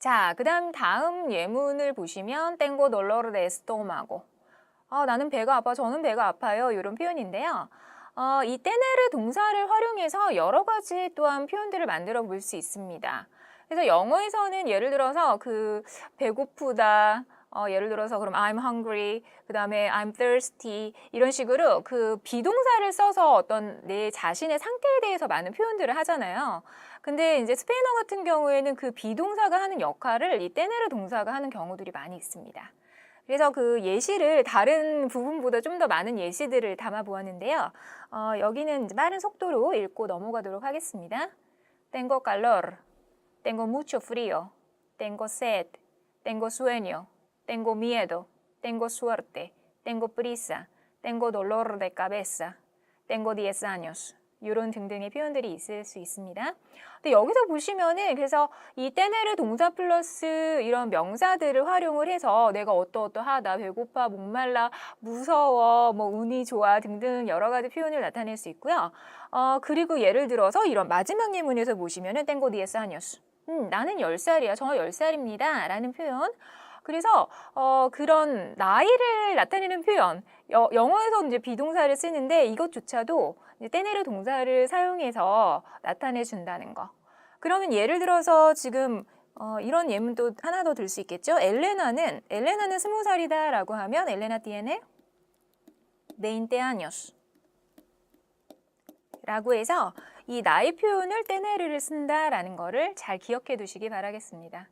자, 그다음 다음 예문을 보시면 tengo dolor de estómago. 아, 나는 배가 아파. 저는 배가 아파요. 이런 표현인데요. 어, 이 테네르 동사를 활용해서 여러 가지 또한 표현들을 만들어 볼 수 있습니다. 그래서 영어에서는 예를 들어서 그 배고프다, 어, 예를 들어서 그럼 I'm hungry, 그 다음에 I'm thirsty 이런 식으로 그 비동사를 써서 어떤 내 자신의 상태에 대해서 많은 표현들을 하잖아요. 근데 이제 스페인어 같은 경우에는 그 비동사가 하는 역할을 이 테네르 동사가 하는 경우들이 많이 있습니다. 그래서 그 예시를 다른 부분보다 좀 더 많은 예시들을 담아 보았는데요. 어, 여기는 빠른 속도로 읽고 넘어가도록 하겠습니다. Tengo calor, tengo mucho frío, tengo sed, tengo sueño, tengo miedo, tengo suerte, tengo prisa, tengo dolor de cabeza, tengo 10 años. 이런 등등의 표현들이 있을 수 있습니다. 근데 여기서 보시면은 그래서 이 테네르 동사 플러스 이런 명사들을 활용을 해서 내가 어떠어떠하다, 배고파, 목말라, 무서워, 뭐 운이 좋아 등등 여러 가지 표현을 나타낼 수 있고요. 어, 그리고 예를 들어서 이런 마지막 예문에서 보시면은 tengo 10 años. 음, 나는 10살이야. 저 10살입니다. 라는 표현. 그래서 어, 그런 나이를 나타내는 표현, 여, 영어에서 이제 비동사를 쓰는데 이것조차도 이제 테네르 동사를 사용해서 나타내 준다는 거. 그러면 예를 들어서 지금 어, 이런 예문도 하나 더 들 수 있겠죠. 엘레나는 엘레나는 스무 살이다라고 하면 엘레나 tiene 20 años. 라고 해서 이 나이 표현을 테네르를 쓴다라는 거를 잘 기억해 두시기 바라겠습니다.